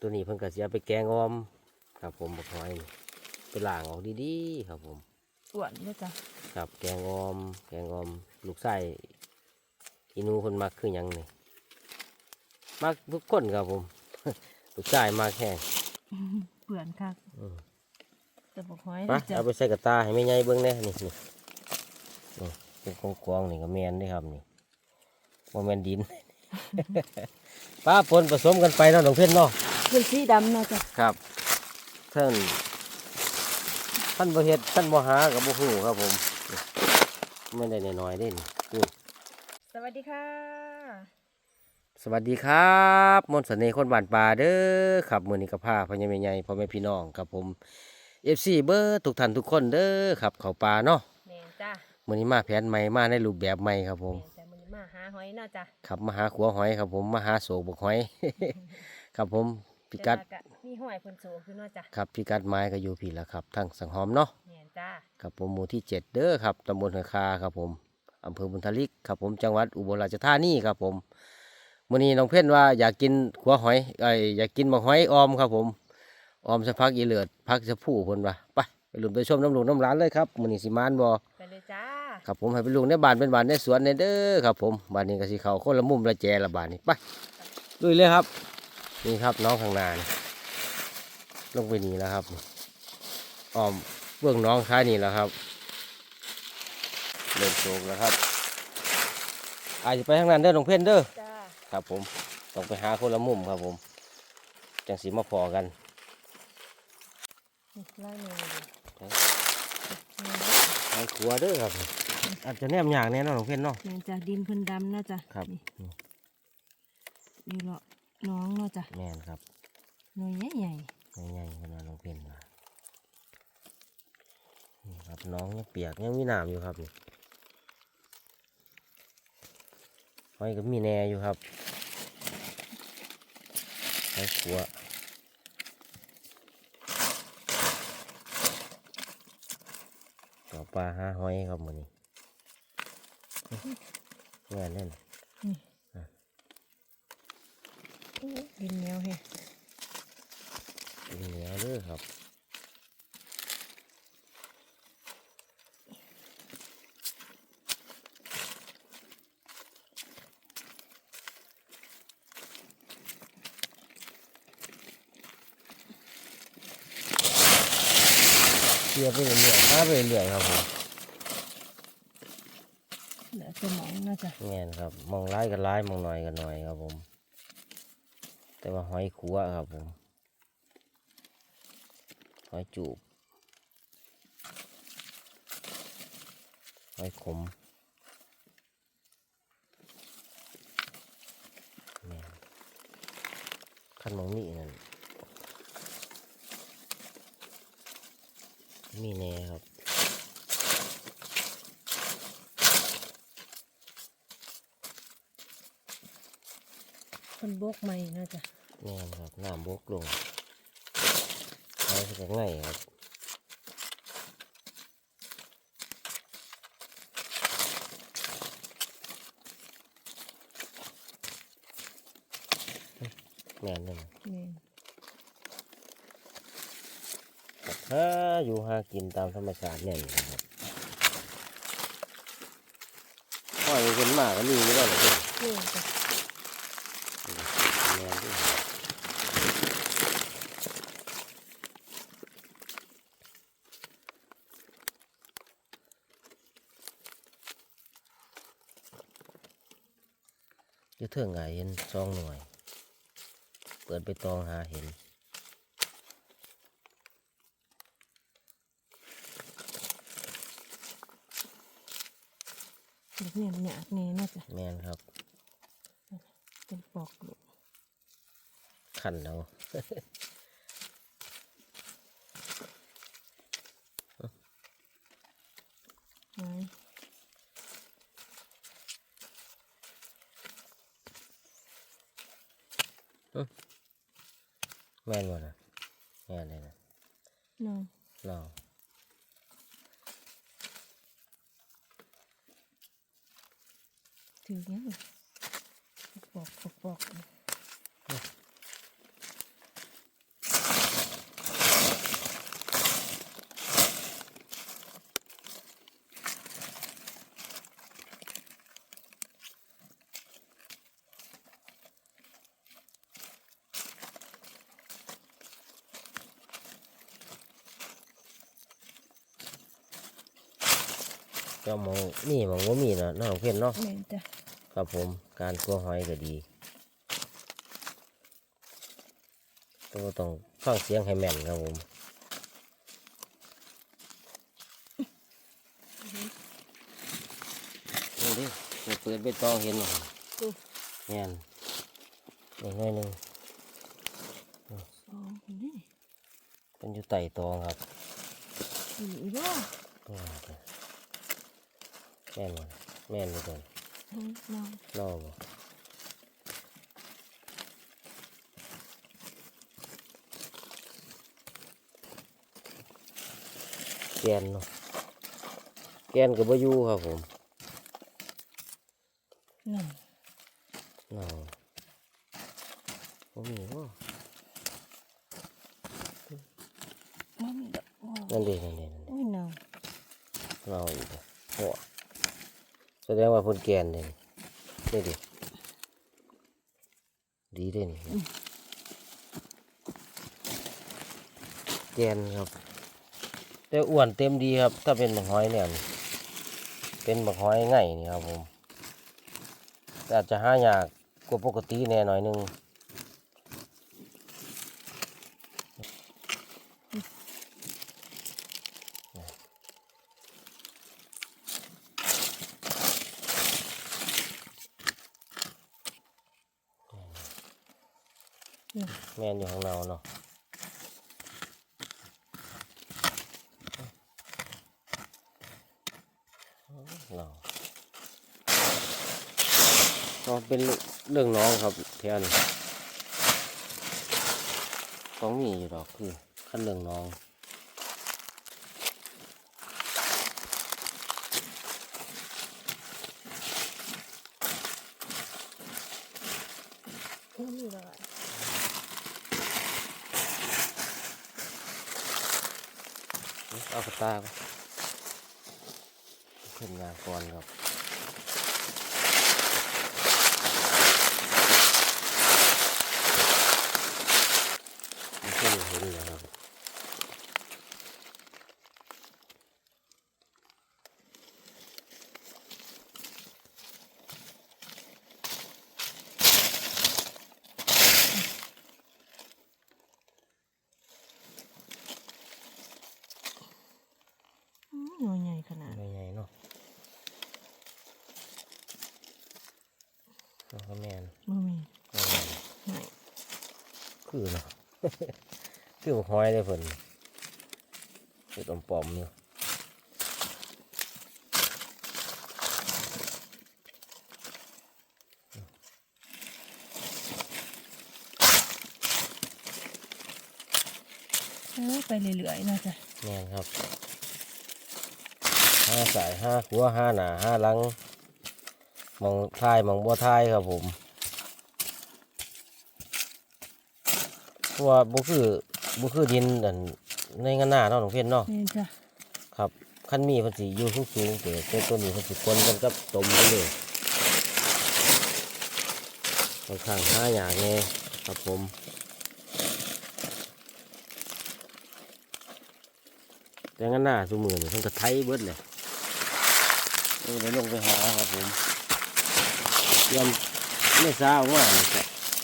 ตัวนี้เพิ่นก็สิเอาไปแกงออม ครับผมบักหอยนี่ไปล้างออกดีๆครับผมอ้วนเลยจ้ะครับแกงออม แกงออม ลูกไส้อีหนูคนมักคือหยังนี่มักทุกคนครับผม ลูกไส้มากแห้งเปื่อนค่ะอืม จะบอกหอยไปจ้ะเอาไปใส่กระตาให้แม่ใหญ่เบิ่งแน่นี่นี่นี่เป็นกองกองๆนี่ก็แมนเด้ครับนี่โมแมนดิน ป้าปนผสมกันไปเนาะน้องเพ่นเนาะ เป็นสีดำเนาะจ้ะครับท่านท่านบ่เฮ็ดท่านบ่หากับบ่ฮู้ครับผมไม่ได้น้อยๆเด้นี่นี่สวัสดีค่ะ สวัสดีครับมนต์เสน่ห์คนบ้านป่าเด้อครับมื้อนี้ก็พาพ่อใหญ่แม่ใหญ่พ่อแม่พี่น้องครับผม FC เบอร์ทุกท่านทุกคนเด้อครับเข้าป่าเนาะแมนจ้ะมื้อนี้มาแผนใหม่มาในรูปแบบใหม่ครับผมแมนจ้ะมันมาหาหอยเนาะจ้ะครับมาหาขัวหอยครับผมมาหาโศกบกหอย ครับผม พิกัด แต่ว่ามีหอยเพิ่นโซคือเนาะจ้ะครับพิกัดไม้ก็อยู่พี่ละครับทั้งสังหอมเนาะแมนจ้ะครับผมหมู่ที่เจ็ดเด้อครับตำบลหัวคาครับผมอำเภอบุญทลิกครับผมจังหวัดอุบลราชธานีครับผมมื้อนี้น้องเพ่นว่าอยากกินขัวหอยเอ้ยอยากกินบักหอยออมครับผมออมสักพักอีเลือดพักจะผู้เพิ่นว่าไปไปลุ้นไปชมน้ำหลวงน้ำหลานเลยครับมื้อนี้สิมานบ่ ไปเลยจ้าครับผมให้ไปลุงในบ้านเป็นบ้านในสวนในเด้อครับผมบ้านนี้ก็สิเข้าคนละมุมละแจละบ้านนี้ไปลุยเลยครับ นี่ครับน้องข้างหน้านี่ลงไปนี่แล้วครับอ้อมเบื้องน้องท้ายนี่แล้วครับเริ่มโศกแล้วครับ อาจจะไปทางนั้นเด้อหลวงเพ่นเด้อจ้าครับผมต้องไปหาคนละมุมครับผมจังสีมาพอกันนี่ไล่เมย์เลยทางขัวเด้อครับ อาจจะแนมอย่างแน่เนอนหลวงเพ่นเนาะแมนจ้ะดินเพิ่นดำเนาะจ้ะครับนี่นี่เลาะ น้องเนาะจ้ะแม่นครับหน่วยใหญ่ใหญ่ๆขนาดน้องเพ่นมานี่ครับน้องยังเปียกยังมีน้ำอยู่ครับนี่หอยก็มีแหน่อยู่ครับหอยขัวต่อปลาหาหอยครับมือนี้แง่เล่นๆนี่อู้ ดินเหนียวเฮ้เหนียวเด้อครับเสียบไปเรื่อยๆหาไปเรื่อยๆครับผมเหลือแต่หมองเนาะจ้ะแง่นครับ มองร้ายกันร้ายมองหน่อยกันหน่อยครับผมแต่ ว่าหอยขัวครับผม หอยจูบ หอยขมแม่ขันมองนี่นั่นมีแน่ครับเพิ่นบกใหม่เนาะจ้ะ นครับน้ำบกลงใช้ก็ง่ายครับแม่นเลยแม่นถ้าอยู่หากินตามธรรมชาติเนี่ยนี่นะครับพ่อยคนมากก็มีอยู่แล้วเหรอเพื่อนนี่จ้ะแม่นด้วย เถิงไงเห็นซองหน่วย เปิดไปตองหาเห็นเด็กเนี่ยมันหยาดแน่เนาะจ้ะแม่นครับ เป็นปอกลูกขันแล้ว ไว้ แม่นบ่นะแม่นเลยนะ น้อง เรา ถือยังปอกปอกปอก ก็มองนี่มองว่ามีเนาะน้องเพื่อนเนาะแม่นจ้ะครับผมการกลัวหอยก็ดีแต้องต้องฟังเสียงให้แม่นครับผมนี่ดิเปิดเปิดไปตองเห็นหน่อยดูแม่นนี่หน่อยหนึงสองคนนี่เป็นอยู่ไต่ตองครับอีอีบ่ตัว แม่นบ่แม่นเลยก่อนเฮ้ยน้องนอกบ่แกนเนาะแกนกับบ่อยู่ครับผม น้อง นอกบ่มีบ่ มันมีดอกโอ้ นั่นเด้นั่นเด้นั่นเด้ โอ้ยน้อง นอกอีกแล้วโอ้ แสดงว่าเพิ่นแกนเลยนี่ดิดีด้นี่แกนครับ แต่อ้วนเต็มดีครับ ถ้าเป็นบักหอยเนี่ยเป็นบักหอยไง่ายนี่ครับผมอาจจะหายากกว่าปกติแน่หน่อยนึง แม่นอยู่ข้างเราเนาะเราก็เป็นเรื่องน้องครับเทียนต้องมีอยู่ดอกคือขั้นเรื่องน้อง มันมีดอกอะ เอากระ ตาก่อนขึ้นงานก่อนครับมันขึ้นเห็นแล้วครับ อืมหน่วยใหญ่ขนาด ใหญ่ๆเนาะน้องก็แมน บ่มี น้องแมน ไหน คือเนาะคือบักหอยเลยเพิ่นคืออมปอมๆอยู่เออไปเรื่อยๆเนาะจ้ะแมนครับห้าสายห้าขัวห้าหนาห้าหลังมองทายมองบัวทายครับผมเพ ราะว่าบุคือบุคือดินอันในงานหน้าเนาะหลวงเพียนเนาะแม่นจ้ะครับขั้นมีเพันสีอยู่สูงสูงๆเต๋แต่ตัวนี้เพันสีคนกันกับตมไปเลยค่อนข้างห้าอย่างไงครับผมแต่งั้นหน้าสมือนี่เพิ่นก็ไทยเบิดเลยเออเดี๋ยวลงไปหาครับผมเตรียมไม่ทราบว่านี่ก็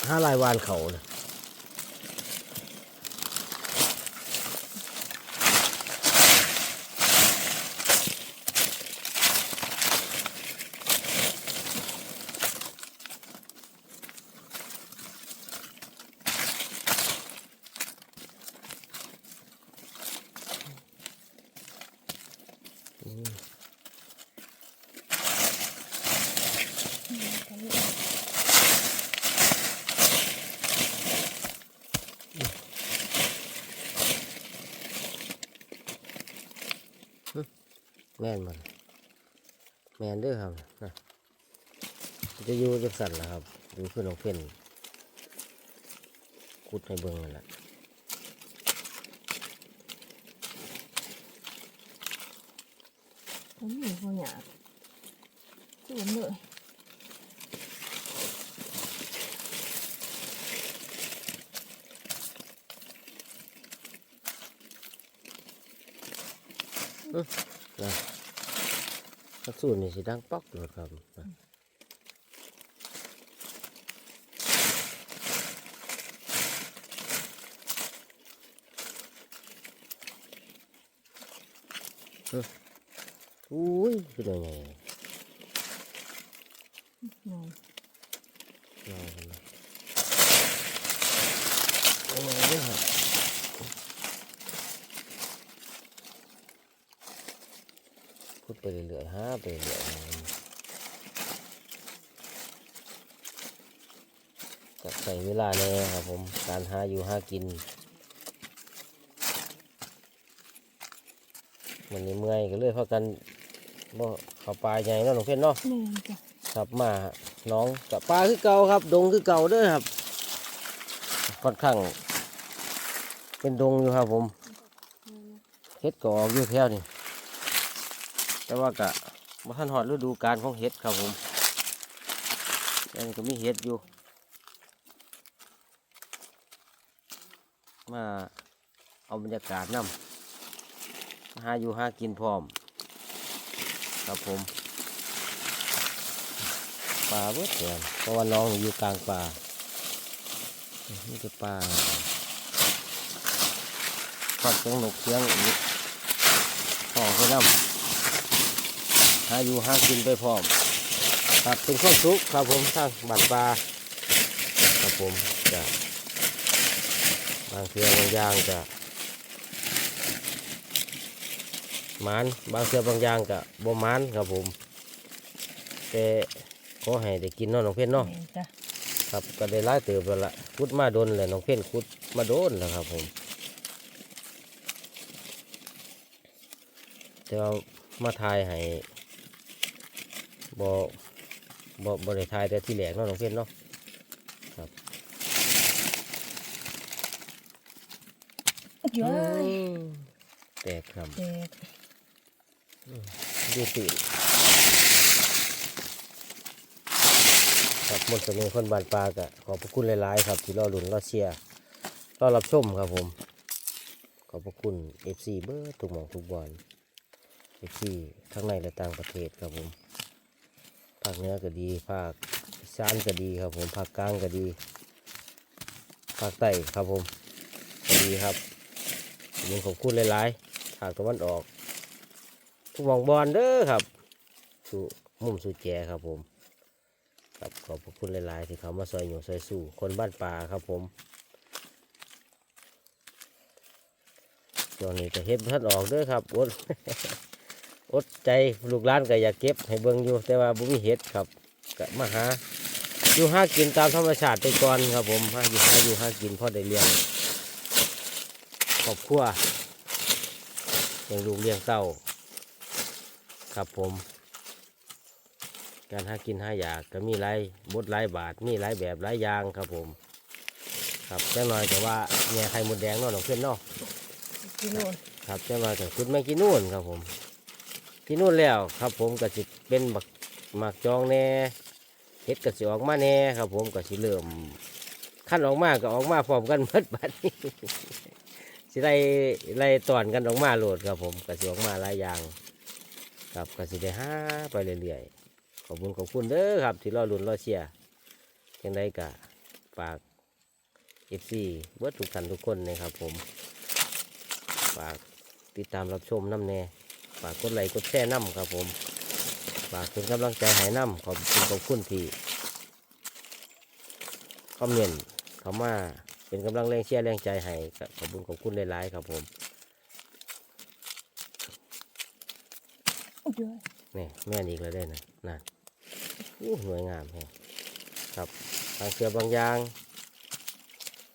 ห้าลายวานเขาเลย แม่นมันแม่นเด้อครับจะอยู่จังสั่นแล่ะครับดูขึ้นของเพ่นขุดให้เบิ่งนั่นแหละ ผมมีบ่อยากคือผมเลย นะ ถ้า สูนนี่สิดังป๊อกเลยครับเอ้ออุ้ยคือยังไงน้องรอกันนะโอ้ยเนี่ยครับพู ดไปเรื่อยๆฮะไปเรื่อยๆก็ใส่เวลาแน่ครับผม การหาอยู่หากินวันนี้เมื่อยก็เลยพากันบ่เข้าปลาใหญ่เนาะหลวงเพ่นเนาะแม่นจ้ะครับมาน้องกับปลาคือเก่าครับ ดงคือเก่าเด้อครับค่อนข้างเป็นดงอยู่ครับผมเห็ดก็ออกอยู่แถวนี่ แต่ว่ากะมาทันหอดฤดูกาลของเห็ดครับผมแต่นี่ก็มีเห็ดอยู่ มาเอาบรรยากาศนำมาหาอยู่หากินพร้อม ครับผมป่าเบิดแกนเพราะว่าน้องอยู่กลางป่านี่คือป่าฟักเสียงนกเสียงอีกห้องไปน้ำ หาอยู่หากินไปพร้อมครับเป็นข้าวสุกครับผมทางบ้านปลาครับผมจะบางเทือบางอย่างจะหมานบางเทือบางอย่างจะบ่หมานครับผมแต่ขอให้ได้กินเนาะน้องเพ่นเนาะแม่นจ้ะครับก็ได้ไล่เติบแล้วละคุดมาโดนเลยน้องเพ่นคุดมาโดนแล้วครับผมแต่ว่ามาทายให้ บอบอบได้ทายแต่ที่แหลกเนาะน้องเพ่นเนาะครับเยอะอืมแตกครับแตกดูตื่นครับหมดเสน่ห์คนบานปลากะขอบพระคุณหลายๆ ครับที่รอลุ่นรอเชียร์รอรับชมครับผม ขอบพระคุณ FC เบอร์ทุกหมองทุกบอล FC ทั้งในและต่างประเทศครับผมภาคเหนือก็ดี ภาคอีสานก็ดีครับผมภาคกลางก็ดี ภาคใต้ครับผมก็ดีครับยังขอบคุณหลายๆภาคตะวันออก ทุกหมองบอลเด้อครับสู่มุมสู่แจครับผมครับขอบคุณหลายๆที่เขามาซอยอยู่ซอยสู่คนบ้านป่าครับผมตอนนี้จะเฮ็ดบ่ท่านออกเด้อครับอด อดใจลูกหลานก็อยากเก็บให้เบิ่งอยู่ แต่ว่าบุมีเฮ็ดครับก็มาหา อยู่หากินตามธรรมชาติไปก่อนครับผมหาอยู่หาอยู่หากินพอได้เลี้ยงครอบครัวเลี้ยงลูกเลี้ยงเต้าครับผม การหากินหาอยากก็มีหลายบทหลายบาทมีหลายแบบหลายอย่างครับผม ครับแจ้งหน่อยแต่ว่าแง่ไข่มดแดงเนาะน้องเพื่อนเนาะกิโลครับแจ้งหน่อยแต่คุณไม่กินนู่นครับผม กินนู่นแล้วครับผมก็สิเป็นบักหมากจองแน่เห็ดก็สิออกมาแน่ครับผมก็สิเริ่มขั้นออกมาก็ออกมาพร้อมกันหมดบัดนี้สิไล่ไล่ตอนกันออกมาโหลดครับผมก็สิออกมาหลายอย่างครับก็สิได้ห้าไปเรื่อยๆขอบคุณขอบคุณเด้อครับ ที่รอลุ้นรอเชียร์ยังไงกะฝากเอฟซีเบิร์ดทุกท่านทุกคนนะครับผมฝากติดตามรับชมน้ำแน่ากกดไลค์กดแชร์น้ำครับผมฝากเป็นกำลังใจให้น้ำขอบคุณขอบคุณที่คอมเมนต์เข้ามาเป็นกำลังแรงเชียร์แรงใจให้ก็ขอบคุณขอบคุณหลายๆครับผมเยอะนี่แม่นอีกแล้วได้นะนั่นอู้หน่วยงามแฮะครับบางเสือบางอย่าง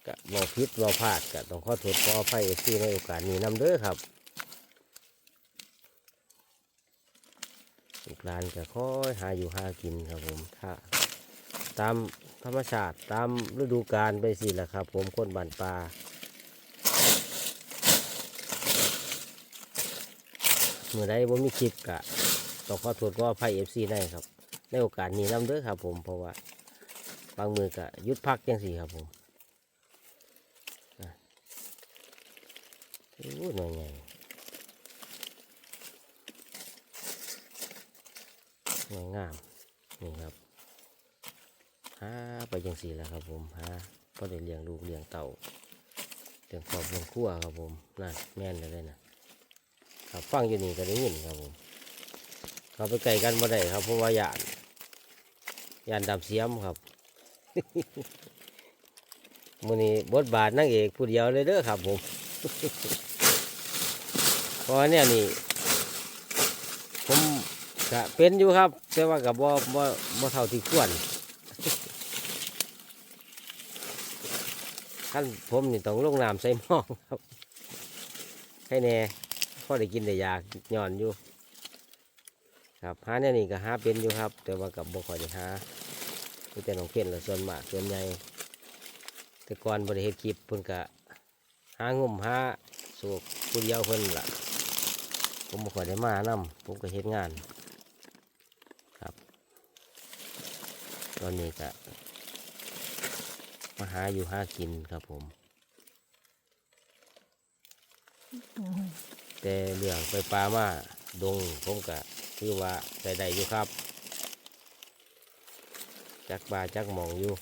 กะบอพิษบอพลาดกะต้องขอโทษขออภัยเอฟซีในโอกาสนี้นำเด้อครับ ลูกานก็ค่อยหาอยู่หากินครับผมถ้าตามธรรมชาติตามฤดูกาลไปสิแหละครับ ผมคนบ้านปลาเมื่อใดผมมีคลิปกะต้องขอโทษขออภัยเอฟซีได้ครับ ในโอกาสนี้นำเด้อครับ ผมเพราะว่าบางมือก็ยุดพักจังสี่ครับผมอู้หน่อยไง งามนี่ครับหาไปจังสี่แหละครับผมหาพอได้เลี้ยงลูกเลี้ยงเต่าเลี้ยงครอบเลี้ยงครัวครับผมนั่นแม่นเลยนะครับฟังอยู่นี่ก็ได้ยินครับผมเขาไปไกลกันบ่ได้ครับเพราะว่ายานยานดำเสียมครับมือนี้บทบาทนางเอกผู้เดียวเลยเด้อครับผมเพราะว่าเนี่ยนี่ผม ก็เป็นอยู่ครับ แต่ว่ากับบ่บ่บ่เท่าที่ควรขั้นผมนี่ต้องลงน้ำใส่หม้อครับให้แน่พอได้กินได้อยากย่อนอยู่ ครับหาเนี่ยนี่ก็หาเป็นอยู่ครับ แต่ว่ากับบ่ค่อยได้หามีแต่น้องเพี้ยนละส่วนมากส่วนใหญ่แต่ก่อนบริเฮ็ดคลิปเพิ่นก็หางุ่มหาโศกผู้เดียวเพิ่นละผมบ่ค่อยได้มานํผมก็เฮ็ดงาน ครับ ตอนนี้ก็มาหาอยู่หากินครับผม แต่เรื่องไปปลามาดงผมก็คือว่าได้ได้อยู่ครับ จักปลาจักหมองอยู่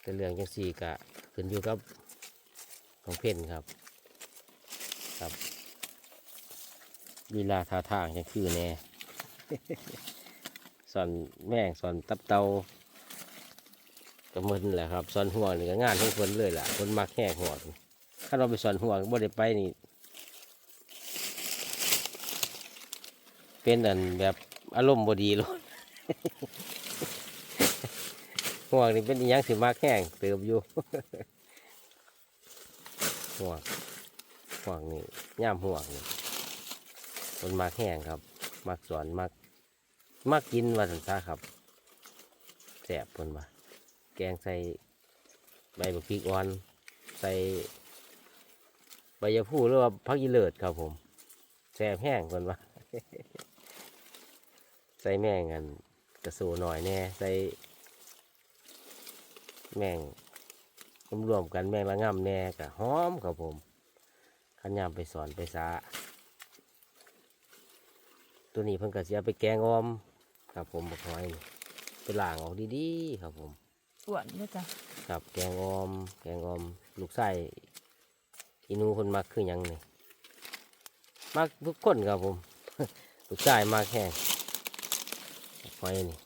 แต่เรื่องจังสี่ก็ขึ้นอยู่กับของเพ่นครับ ครับลีลาท่าทางจังคือแน่ สอนแม่งสอนตับเตาก็มึนแหละครับสอนห่วงนี่ก็งานของคนเลยล่ะคนมักแหกหัวถ้าเราไปสอนห่วงบ่ได้ไปนี่ เป็นอันแบบอารมณ์บดีเลยห่วงนี่เป็นอหยังสิมักแห้งเติบอยู่ห่วงห่วงนี่ย่ามห่วงนี่คนมักแห้งครับมักสอนมัก มักกินว่าสันซะครับแสบเพิ่นว่าแกงใส่ใบบักพริกอ่อน ใส่ใบยะพูหรือว่าพักอีเลิศครับผมแสบแห้งเพิ่นว่าใส่แม่งกันกระสูหน่อยแน่ใส่แม่งรวมๆกันแม่งละง่ำแน่กะหอมครับผมขันยามไปสอนไปสาตัวนี้เพิ่นก็สิเอาไปแกงออม ครับผมบอกหอยนี่ไปล้างออกดีๆครับผมอ้วนด้วยจ้ะครับแกงออม แกงออม ลูกไส้อีหนูคนมักคือหยังนี่มักทุกคนครับผม ลูกไส้มากแห้งบอกหอยนี่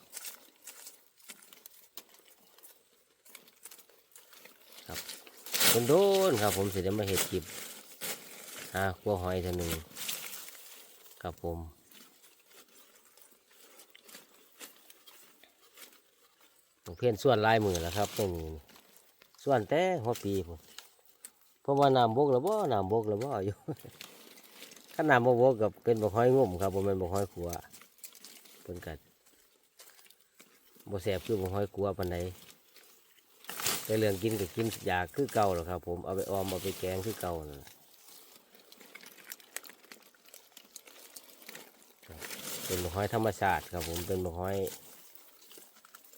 ครับคนโดนๆครับผมสิได้มาเห็ดกิบหาขัวหอยเท่านึงครับผม ผมเพี้ยนส่วนลายมือแล้วครับไม่มีส่วนแต่หัวปีผมเพราะว่าน้ำบกแล้วบ่น้ำบกแล้วบ่อยู่ถ้าน้ำบ่บกกับเป็นบกห้อยงุ่มครับผมเป็นบกห้อยขัวเพิ่นกัดบ่แสบคือบกห้อยขัวปานใดแต่เรื่องกินกับกินอยากคือเก่าหรอกครับ ผมเอาไปออมเอาไปแกงคือเก่านั่นล่ะเป็นบกห้อยธรรมชาติครับผมเป็นบกห้อย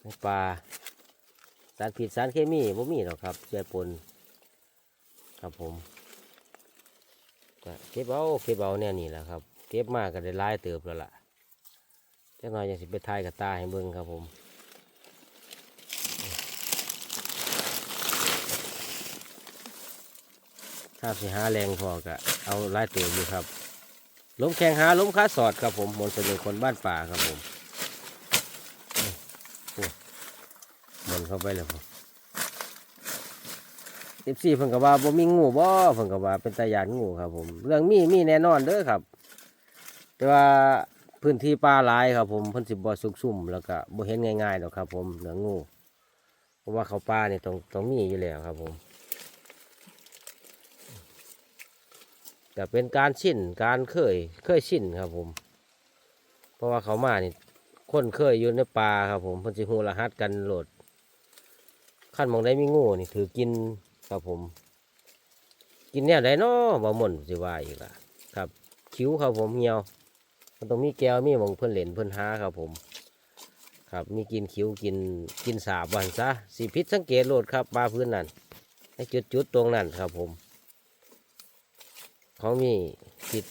ในปลาสารผิดสารเคมีบ่มีหรอกครับเชื้อปนครับผมเก็บเอาเก็บเอาเนี่ยนี่แหละครับ เก็บมากก็ได้ลายเติบแล้วล่ะเจักหน่อยยังสิไปทายกับตาให้เบิ่งครับผมถ้าสิหาแรงพอก็เอาลายเติบอยู่ครับล้มแข่งหาล้มค้าสอดครับผมมนเสนอคนบ้านป่าครับผม หมัน เข้าไปแล้วผมสิบสี่เพิ่นก็ว่าบ่มีงูบ่เพิ่นก็ว่าเป็นตาหยานงูครับ ผม เรื่องมีมีแน่นอนเด้อครับ แต่ว่าพื้นที่ป่าหลายครับ ผมเพิ่นสิบ่ซุกซุ่มแล้วก็บ่เห็นง่ายๆดอกครับ ผมเรื่องงูเพราะว่าเขาป่านี่ต้องต้องมีอยู่แล้วครับ ผมก็เป็นการชินการเคยเคยชินครับ ผม เพราะว่าเขามานี่คนเคยอยู่ในป่าครับ ผมเพิ่นสิฮู้รหัสกันโหลด ขั้นมองได้มีงูนี่ถือกินครับผม กินแนวใดเนาะบ่หม่นสิว่าอีกล่ะครับ คิ้วครับผมเหี่ยว มันต้องมีแก้วมีมองเพิ่นเล่นเพิ่นหาครับผม ครับมีกินคิ้วกินกินสาบวันซะสิพิษสังเกตโหลดครับปลาพื้นนั่นในจุดจุดตรงนั้นครับผมเขามีพิษ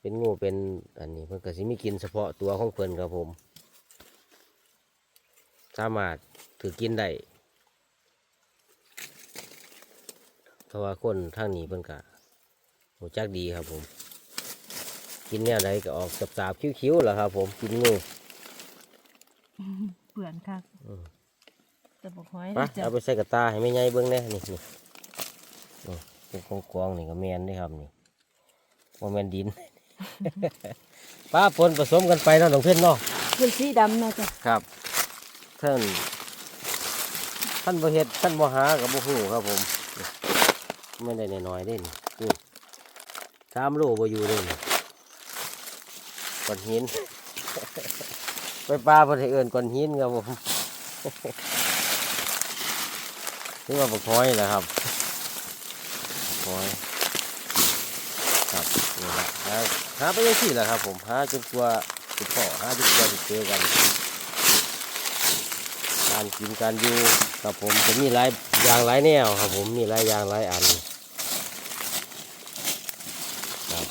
เป็นงูเป็นอันนี้เพิ่นก็สิมีกินเฉพาะตัวของเพิ่นครับผม สามารถถือกินได้เพราะว่าคนทางนี้เพิ่นก็หูจักดีครับผม กินเนี่ยใดก็ออกสาบๆคิ้วๆแหละครับผมกินงูเปื่อนคักอืมแต่บอกหอยไปจะเอาไปใส่กระตาให้ไม่ใหญ่เบิ้งแน่นี่นี่นี่เป็นกองกองๆนี่ก็แมนนี่ครับนี่ว่าแมนดินป้าปนผสมกันไปเนาะน้องเพื่อนเนาะเป็นสีดำนะจ๊ะครับ ท่านท่านบ่เฮ็ดท่านบ่หากับบ่ฮู้ครับผมไม่ได้น้อยๆเด้นี่นสามโลบ่อยู่เด้นี่ก้อนหิน ไปปลาพิ่นให้เอิ้นก้อนหินครับผมนี่ว่าบักหอยแหละครับบักหอยครับนี่แหละหาไปยังที่แหละครับผมหาจนกว่าจะพอหาจนกว่าจะเจอกัน การกินการอยู่ครับผมจะมีหลายอย่างหลายแนวครับผมมีหลายอย่างหลายอันครับ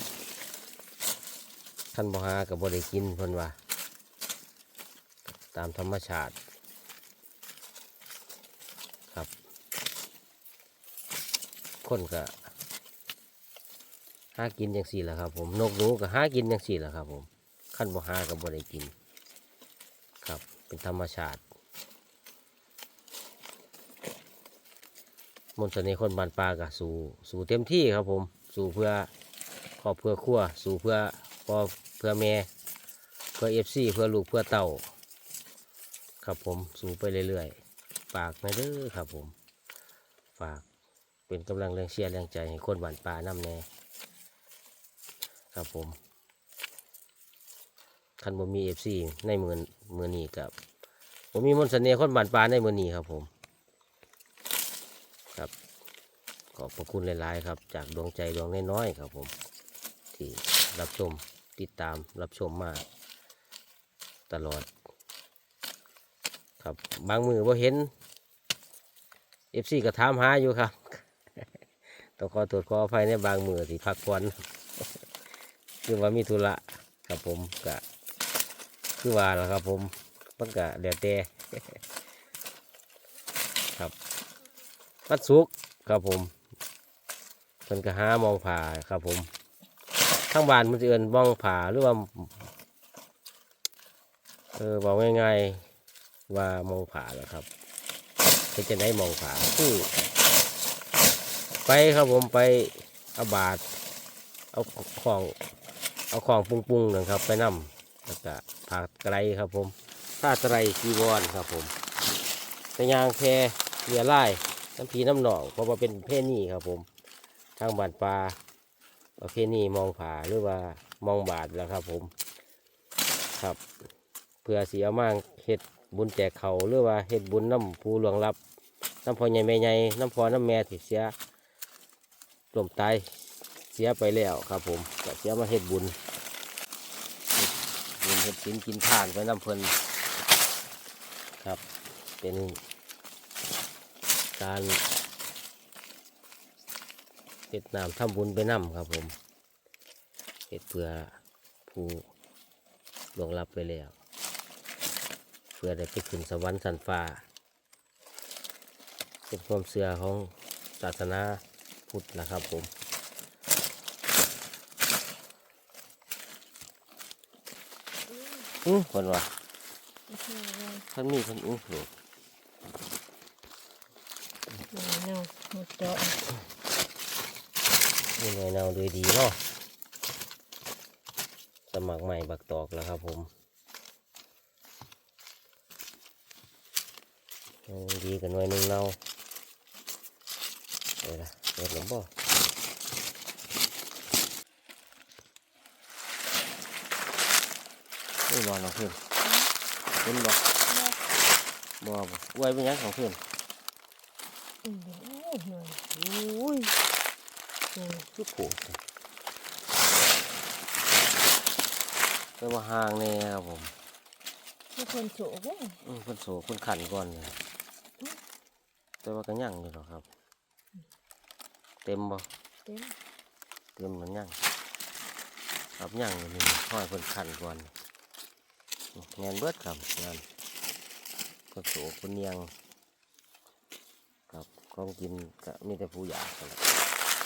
ท่านบ่หากับบ่ได้กินเพิ่นว่า ตามธรรมชาติครับ คนก็หากินอย่างสี่แหละครับผมนกหนูก็หากินอย่างสี่แหละครับผมขั้นบ่หากับบ่ได้กิน ครับเป็นธรรมชาติ มนต์เสน่ห์คนบานปลากะสู่สู่เต็มที่ครับผม สู่เพื่อครอบเพื่อครัวสู่เพื่อพ่อเพื่อแม่เพื่อเอฟซีเพื่อลูกเพื่อเต่าครับผมสู่ไปเรื่อยๆฝากนะเด้อครับผมฝากเป็นกำลังแรงเชียร์แรงใจให้คนบานปลาน้ำแน่ครับผมคันบ่มีเอฟซีในมือมือนี้กับผมมีมนต์เสน่ห์คนบานปลาในมือนี้ครับผม ครับ ขอบพระคุณหลาย ๆ ครับ จากดวงใจดวงน้อยๆครับผม ที่รับชมติดตามรับชมมาตลอด ครับบางมือว่าเห็นเอฟซีก็ถามหาอยู่ครับต้องขอตรวจขออภัยในบางมือที่พักผ่อนคือว่ามีธุระครับผมก็คือว่าแล้วครับผมมันก็เดี๋ยวแต่ครับวันศุกครับผม พิ่นก็หามองผ่าครับผมทั้งบ้านมันจะเอินมองผ่าหรือว่าเออบอกง่ายๆว่ามองผ่าแหล้วครับเป็นจะไหนมองผ่าคือไปครับผมไปเอาบาทเอาของเอาของปรุงๆนะครับ ไปนํแล้วก็ผ่าไกลครับผมผ้าไตรจีวรครับผมไปยางแพเรือไล่น้ำพีน้ำหนองเพราะว่าเป็นเพนี่ครับผม ทางบ้านปลาประเพณีมองผาหรือว่ามองบาทแล้วครับผมครับเพื่อเสีเอามาเฮ็ดบุญแจกเขาหรือว่าเฮ็ดบุญน้ำผู้หลวงรับน้ำพอใหญ่แม่ใหญ่น้ำพอน้ำแม่ที่เสียลมตายเสียไปแล้วครับผมก็เสียมาเฮ็ดบุญบุญเฮ็ดศีลกินทานไปน้ำเพิ่นครับเป็นการ เฮ็ดน้ำทำบุญไปน้ำครับผมเฮ็ดเพื่อผู้ลงรับไปแล้ว เพื่อได้ไปขึ้นสวรรค์สันฟ้าเป็นความเชื่อของศาสนาพุทธนะครับผมอือคนว่าท่านมีคนอื้อหนูเนาหมดเจาะนี่ไงเนาโดยดีเนาะสมัครใหม่บักตอกแล้วครับผมเอาดีกันหน่อยหนึงเนาเดี๋ยวละเดี๋ยวหลวงบ่นี่บอลของเพื่อนเป็นบ่บ่บ่อวยเป็นหยังของเพื่อนอืมโอ้ย หน่อยโอ้ยอืมคือผูกไปว่าห่างเนี่ยครับผมมีคนโฉกเว้ยอืมคนโสคนขันก่อนเลยแต่ว่าก็ยั่งอยู่หรอกครับ เต็มบ่เต็มเต็มเหมือนยั่งครับย่างอยู่นี่ห้อยเพิ่นขันก่อนงานเบิดครับงานก็โสคนเนียงครับของกินก็มีแต่ผู้อยากนั่นแ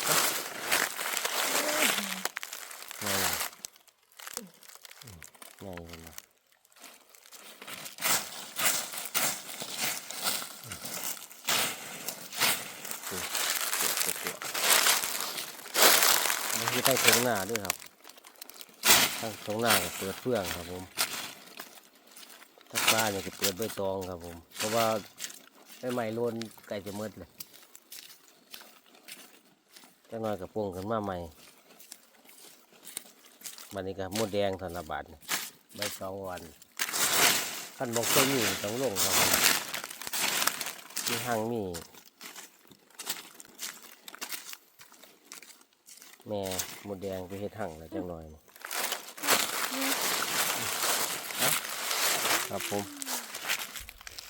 หละง่ายง่ายเลยตัวตัวตัวนี่คือใต้เถียงหน้าด้วยครับทั้งตรงหน้าเปิดเฟื่องครับผมถ้าปลาเนี่ยจะเปิดใบตองครับผม เพราะว่าใบใหม่โลนไก่จะหมืดเลย จังน้อยกับโป่งขึ้นมาใหม่บันนี้ก็มดแดงธนบัตรใบสองวันขั้นบอกเคยมีต้องลงครับผมมีห้างมี แม่หมดแดงไปเฮ็ดหั่งแล้วจังหน่อยนี่เอาครับผม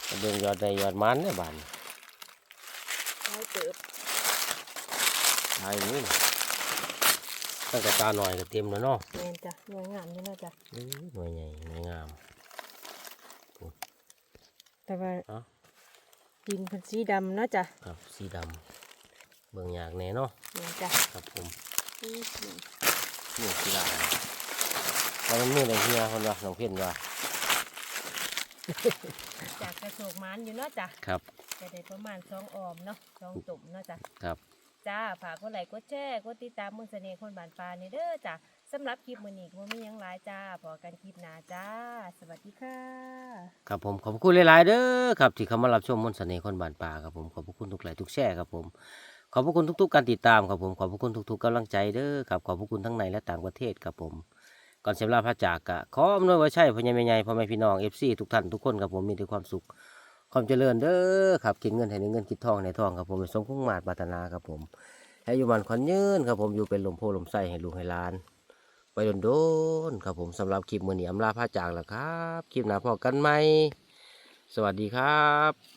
กระเบื้องยอดใดยอดมันเนี่ยบานน้อยเติบ ทายนี่นะตั้งแต่ตาหน่อยก็เต็มแล้วเนาะแม่นจ้ะหน่วยงามอยู่เนาะจ้ะอื้อหน่วยใหญ่หน่วยงาม แต่ว่าเอ้า ดินเพิ่นสีดำเนาะจ้ะครับสีดำเบื้องยากแน่เนาะแม่นจ้ะครับผมอืมนี่กีฬาแล้วมันมือในเฮียคนว่าน้องเพี้ยนว่าจากกระโศกมันอยู่เนาะจ้ะครับ จะได้ประมาณสองออมเนาะสองตุ่มเนาะจ้ะครับ จ้าฝากกดไลค์กดแชร์กดติดตามมือเสน่ห์คนบานปลาในเด้อจ้ะสำหรับคลิปมือนี้ก็บ่มียังหลายจ้าพอกันคลิปหน้าจ้า สวัสดีค่ะ ครับผมขอบคุณหลาย ๆ เด้อครับที่เข้ามารับชมมนต์เสน่ห์คนบานป่าครับผมขอบพระคุณทุกไลค์ทุกแชร์ครับผม ขอบพระคุณทุก ๆ การติดตามครับผมขอบพระคุณทุก ๆกำลังใจเด้อครับขอบพระคุณทั้งในและต่างประเทศครับผมก่อนเสียลาพระจากกะขออำนวยไว้ใช่พ่อใหญ่แม่ใหญ่พ่อแม่พี่น้องเอฟซีทุกท่านทุกคนครับผมมีแต่ความสุข ความเจริญเด้อครับกินเงินให้ในเงินกินทองในทองครับผมสมคุ้งมาดปรารถนาครับผมให้อยู่มันขอนยืนครับผมอยู่เป็นลมโพลมไส้ให้ลูกให้ล้าน ไปโดนโดนครับผมสำหรับคลิปมือหนี้อำลาผ้าจากแล้วครับ คลิปหน้าพอกันไหมสวัสดีครับ